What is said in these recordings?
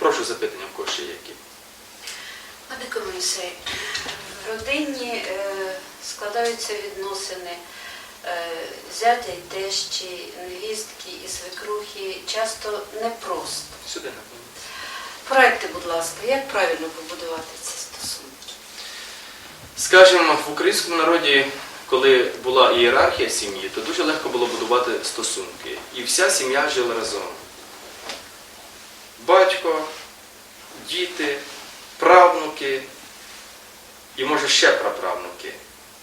Прошу запитання в кого ще які. Пане Комісей, в родині е, складаються відносини е, зятя і тещі, невістки і свекрухи часто непросто. Сюди напевно. Проекти, будь ласка, як правильно побудувати ці стосунки? Скажімо, в українському народі, коли була ієрархія сім'ї, то дуже легко було будувати стосунки. І вся сім'я жила разом. Батько, діти, правнуки і може ще праправнуки.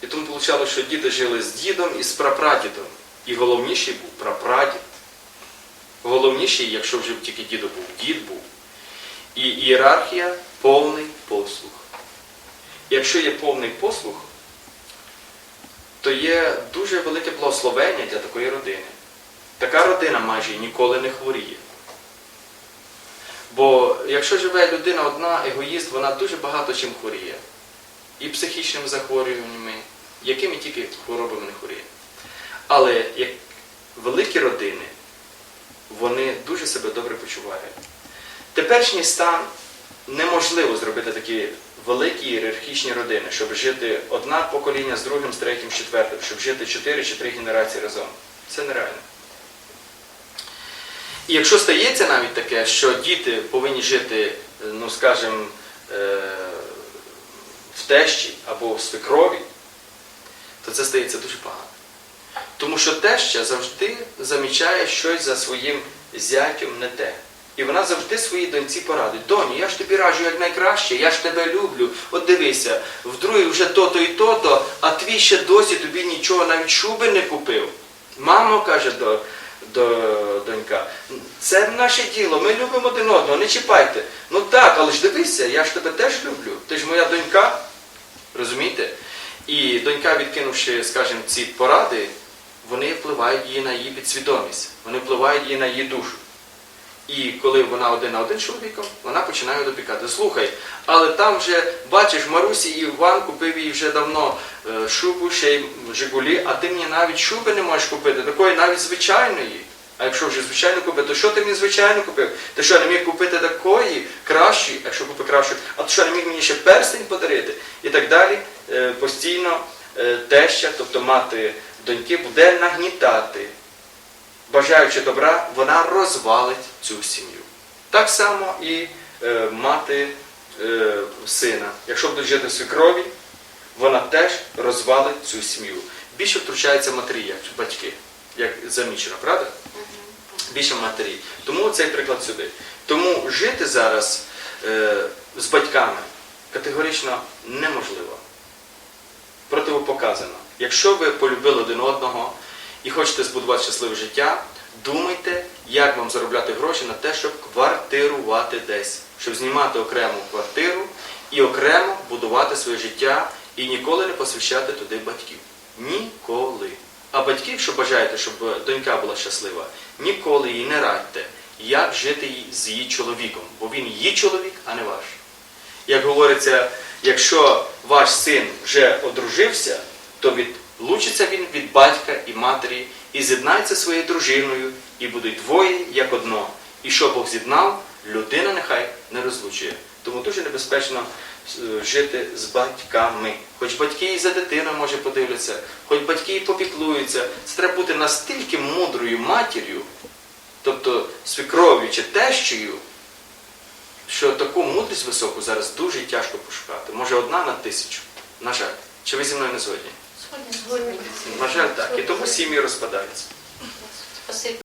І тому вийшло, що діти жили з дідом і з прапрадідом. І головніший був прапрадід. Головніший, якщо вже тільки дідо був, дід був. І ієрархія повний послух. Якщо є повний послух, то є дуже велике благословення для такої родини. Така родина майже ніколи не хворіє. Бо якщо живе людина одна, егоїст, вона дуже багато чим хворіє. І психічними захворюваннями, якими тільки хворобами не хворіє. Але як великі родини, вони дуже себе добре почувають. Теперішній стан неможливо зробити такі великі ієрархічні родини, щоб жити одна покоління з другим, з третім, з четвертим, щоб жити чотири чи три генерації разом. Це нереально. І якщо стається навіть таке, що діти повинні жити, ну скажімо, е, в тещі або в свекрові, то це стається дуже погано. Тому що теща завжди замічає щось за своїм зятем не те. І вона завжди своїй доньці порадить. Доню, я ж тобі раджу як найкраще, я ж тебе люблю. От дивися, в другий вже то-то і то-то, а твій ще досі тобі нічого, навіть шуби не купив. Мамо, каже до донька, це наше діло, ми любимо один одного, не чіпайте. Ну так, але ж дивися, я ж тебе теж люблю. Ти ж моя донька. Розумієте? І донька, відкинувши, скажімо, ці поради, вони впливають її на її підсвідомість, вони впливають її на її душу. І коли вона один на один з чоловіком, вона починає допікати. Слухай, але там вже, бачиш, Марусі і Іван купив їй вже давно е, шубу, ще й Жигулі, а ти мені навіть шуби не можеш купити, такої навіть звичайної. А якщо вже звичайно купити, то що ти мені звичайно купив? Ти що не міг купити такої, кращої, якщо купив кращу, а ти що не міг мені ще перстень подарити? І так далі Е, постійно е, теща, тобто мати доньки, буде нагнітати бажаючи добра, вона розвалить цю сім'ю. Так само і е, мати е, сина. Якщо будуть жити в свекрові, вона теж розвалить цю сім'ю. Більше втручаються матері, як батьки, як замічено, правда? Більше матері. Тому цей приклад сюди. Тому жити зараз е, з батьками категорично неможливо. Противопоказано. Якщо ви полюбили один одного і хочете збудувати щасливе життя, думайте, як вам заробляти гроші на те, щоб квартирувати десь, щоб знімати окрему квартиру і окремо будувати своє життя і ніколи не посвящати туди батьків. Ніколи. А батьків, якщо бажаєте, щоб донька була щаслива, ніколи їй не радьте, як жити з її чоловіком, бо він її чоловік, а не ваш. Як говориться, якщо ваш син вже одружився, то відлучиться він від батька і матері і з'єднається своєю дружиною, і будуть двоє як одно. І що Бог з'єднав, людина нехай не розлучує. Тому дуже небезпечно е, жити з батьками. Хоч батьки і за дитиною може подивляться, хоч батьки і попіклуються. Це треба бути настільки мудрою матір'ю, тобто свекров'ю чи тещою, що таку мудрість високу зараз дуже тяжко пошукати. Може одна на тисячу. На жаль. Чи ви зі мною не? Згодні. На жаль, так. І тому сім'ї розпадаються.